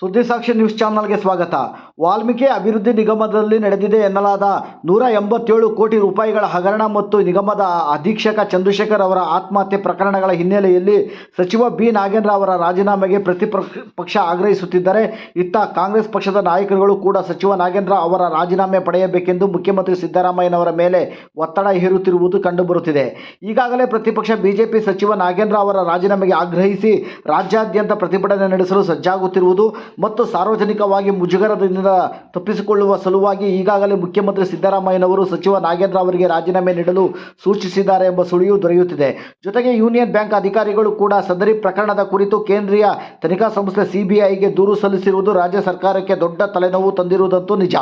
ಸುದ್ದಿಸಾಕ್ಷಿ news ಚಾನಲ್ಗೆ ಸ್ವಾಗತ. ವಾಲ್ಮೀಕಿ ಅಭಿವೃದ್ಧಿ ನಿಗಮದಲ್ಲಿ ನಡೆದಿದೆ ಎನ್ನಲಾದ ನೂರ ಎಂಬತ್ತೇಳು ಕೋಟಿ ರೂಪಾಯಿಗಳ ಹಗರಣ ಮತ್ತು ನಿಗಮದ ಅಧೀಕ್ಷಕ ಚಂದ್ರಶೇಖರ್ ಅವರ ಆತ್ಮಹತ್ಯೆ ಪ್ರಕರಣಗಳ ಹಿನ್ನೆಲೆಯಲ್ಲಿ ಸಚಿವ ಬಿ. ನಾಗೇಂದ್ರ ಅವರ ರಾಜೀನಾಮೆಗೆ ಪ್ರತಿಪಕ್ಷ ಪಕ್ಷ ಆಗ್ರಹಿಸುತ್ತಿದ್ದರೆ ಇತ್ತ ಕಾಂಗ್ರೆಸ್ ಪಕ್ಷದ ನಾಯಕರುಗಳು ಕೂಡ ಸಚಿವ ನಾಗೇಂದ್ರ ಅವರ ರಾಜೀನಾಮೆ ಪಡೆಯಬೇಕೆಂದು ಮುಖ್ಯಮಂತ್ರಿ ಸಿದ್ದರಾಮಯ್ಯನವರ ಮೇಲೆ ಒತ್ತಡ ಹೇರುತ್ತಿರುವುದು ಕಂಡುಬರುತ್ತಿದೆ. ಈಗಾಗಲೇ ಪ್ರತಿಪಕ್ಷ ಬಿಜೆಪಿ ಸಚಿವ ನಾಗೇಂದ್ರ ಅವರ ರಾಜೀನಾಮೆಗೆ ಆಗ್ರಹಿಸಿ ರಾಜ್ಯಾದ್ಯಂತ ಪ್ರತಿಭಟನೆ ನಡೆಸಲು ಸಜ್ಜಾಗುತ್ತಿರುವುದು ಮತ್ತು ಸಾರ್ವಜನಿಕವಾಗಿ ಮುಜುಗರದಿಂದ ತಪ್ಪಿಸಿಕೊಳ್ಳುವ ಸಲುವಾಗಿ ಈಗಾಗಲೇ ಮುಖ್ಯಮಂತ್ರಿ ಸಿದ್ದರಾಮಯ್ಯನವರು ಸಚಿವ ನಾಗೇಂದ್ರ ಅವರಿಗೆ ರಾಜೀನಾಮೆ ನೀಡಲು ಸೂಚಿಸಿದ್ದಾರೆ ಎಂಬ ಸುಳಿವು ದೊರೆಯುತ್ತಿದೆ. ಜೊತೆಗೆ ಯೂನಿಯನ್ ಬ್ಯಾಂಕ್ ಅಧಿಕಾರಿಗಳು ಕೂಡ ಸದರಿ ಪ್ರಕರಣದ ಕುರಿತು ಕೇಂದ್ರೀಯ ತನಿಖಾ ಸಂಸ್ಥೆ ಸಿಬಿಐಗೆ ದೂರು ಸಲ್ಲಿಸಿರುವುದು ರಾಜ್ಯ ಸರ್ಕಾರಕ್ಕೆ ದೊಡ್ಡ ತಲೆನೋವು ತಂದಿರುವುದಂತೂ ನಿಜ.